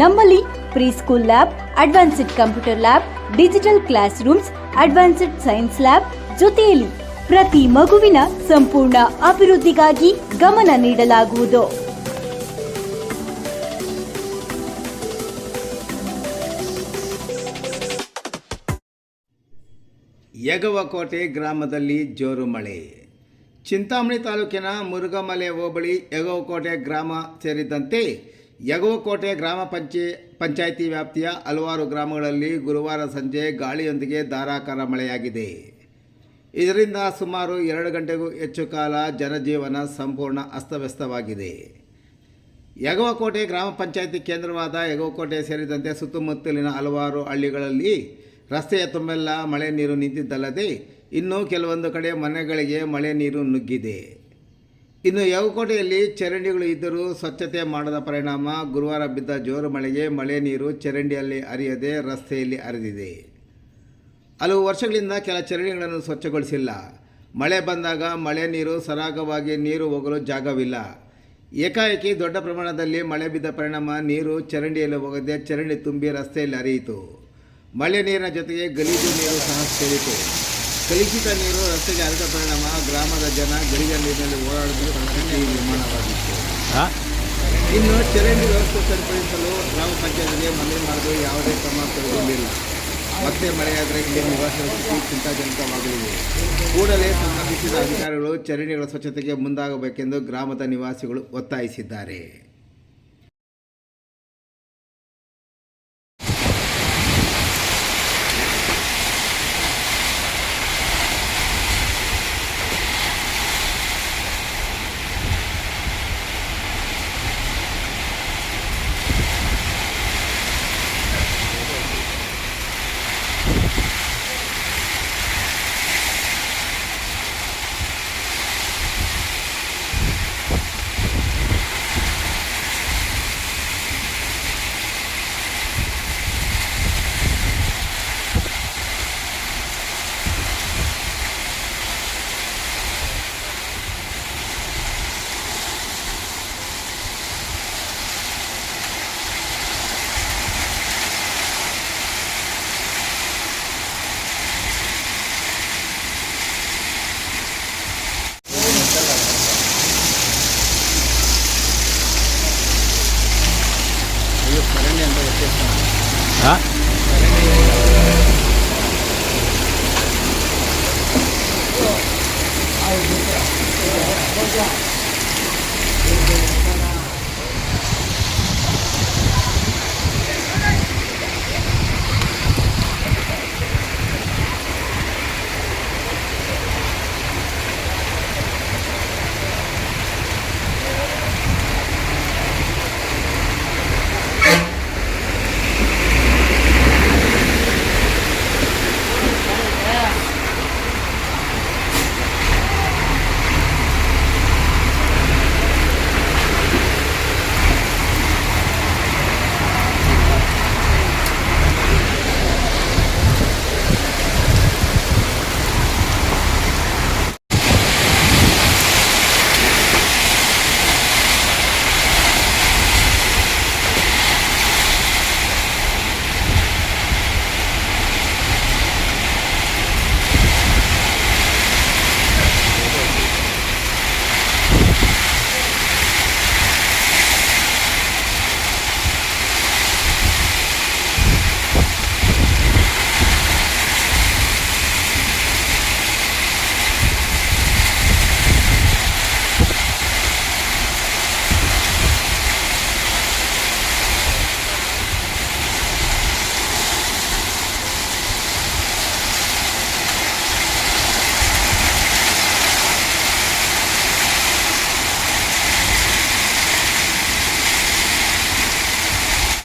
ನಮ್ಮಲ್ಲಿ preschool lab, advanced computer lab, digital classrooms advanced science lab ಜೊತೆಯಲ್ಲಿ ಪ್ರತಿ ಮಗುವಿನ ಸಂಪೂರ್ಣ ಅಭಿವೃದ್ಧಿಗಾಗಿ ಗಮನ ನೀಡಲಾಗುವುದು. ಯಗವಕೋಟೆ ಗ್ರಾಮದಲ್ಲಿ ಜೋರು ಮಳೆ. ಚಿಂತಾಮಣಿ ತಾಲೂಕಿನ ಮುರುಗಮಲೆ ಹೋಬಳಿ ಯಗವಕೋಟೆ ಗ್ರಾಮ ಸೇರಿದಂತೆ ಯಗವಕೋಟೆ ಗ್ರಾಮ ಪಂಚೆ, ಪಂಚಾಯಿತಿ ವ್ಯಾಪ್ತಿಯ ಹಲವಾರು ಗ್ರಾಮಗಳಲ್ಲಿ ಗುರುವಾರ ಸಂಜೆ ಗಾಳಿಯೊಂದಿಗೆ ಧಾರಾಕಾರ ಮಳೆಯಾಗಿದೆ. ಇದರಿಂದ ಸುಮಾರು ಎರಡು ಗಂಟೆಗೂ ಹೆಚ್ಚು ಕಾಲ ಜನಜೀವನ ಸಂಪೂರ್ಣ ಅಸ್ತವ್ಯಸ್ತವಾಗಿದೆ. ಯಗವಕೋಟೆ ಗ್ರಾಮ ಪಂಚಾಯಿತಿ ಕೇಂದ್ರವಾದ ಯಗವಕೋಟೆ ಸೇರಿದಂತೆ ಸುತ್ತಮುತ್ತಲಿನ ಹಲವಾರು ಹಳ್ಳಿಗಳಲ್ಲಿ ರಸ್ತೆಯ ತುಂಬೆಲ್ಲ ಮಳೆ ನೀರು ನಿಂತಿದ್ದಲ್ಲದೆ ಇನ್ನೂ ಕೆಲವೊಂದು ಕಡೆ ಮನೆಗಳಿಗೆ ಮಳೆ ನೀರು ನುಗ್ಗಿದೆ. ಇನ್ನು ಯಾವಕೋಟೆಯಲ್ಲಿ ಚರಂಡಿಗಳು ಇದ್ದರೂ ಸ್ವಚ್ಛತೆ ಮಾಡದ ಪರಿಣಾಮ ಗುರುವಾರ ಬಿದ್ದ ಜೋರು ಮಳೆಗೆ ಮಳೆ ನೀರು ಚರಂಡಿಯಲ್ಲಿ ಹರಿಯದೆ ರಸ್ತೆಯಲ್ಲಿ ಹರಿದಿದೆ. ಹಲವು ವರ್ಷಗಳಿಂದ ಕೆಲ ಚರಂಡಿಗಳನ್ನು ಸ್ವಚ್ಛಗೊಳಿಸಿಲ್ಲ. ಮಳೆ ಬಂದಾಗ ಮಳೆ ನೀರು ಸರಾಗವಾಗಿ ನೀರು ಹೋಗಲು ಜಾಗವಿಲ್ಲ. ಏಕಾಏಕಿ ದೊಡ್ಡ ಪ್ರಮಾಣದಲ್ಲಿ ಮಳೆ ಬಿದ್ದ ಪರಿಣಾಮ ನೀರು ಚರಂಡಿಯಲ್ಲಿ ಹೋಗದೆ ಚರಂಡಿ ತುಂಬಿ ರಸ್ತೆಯಲ್ಲಿ ಹರಿಯಿತು. ಮಳೆ ನೀರಿನ ಜೊತೆಗೆ ಗಲೀಜು ನೀರು ಸಹ ಸೇರಿತು. ಕಲುಷಿತ ನೀರು ರಸ್ತೆಗೆ ಹರಿದ ಪರಿಣಾಮ ಗ್ರಾಮದ ಜನ ಗಡಿಗ ನೀರಿನಲ್ಲಿ ಓಡಾಡಲು ಪರಿಸ್ಥಿತಿ ನಿರ್ಮಾಣವಾಗಿತ್ತು. ಇನ್ನು ಚರಂಡಿ ವ್ಯವಸ್ಥೆ ಸರಿಪಡಿಸಲು ಗ್ರಾಮ ಪಂಚಾಯತ್ಗೆ ಮನವಿ ಮಾಡಲು ಯಾವುದೇ ಕ್ರಮ ಕೈಗೊಂಡಿಲ್ಲ. ಮತ್ತೆ ಮಳೆಯಾದರೆ ಇಲ್ಲಿ ನಿವಾಸಿಗಳ ಸ್ಥಿತಿ ಚಿಂತಾಜನಕವಾಗಲಿದೆ. ಕೂಡಲೇ ಸಂಬಂಧಿಸಿದ ಅಧಿಕಾರಿಗಳು ಚರಂಡಿಗಳ ಸ್ವಚ್ಛತೆಗೆ ಮುಂದಾಗಬೇಕೆಂದು ಗ್ರಾಮದ ನಿವಾಸಿಗಳು ಒತ್ತಾಯಿಸಿದ್ದಾರೆ. あこんにちは。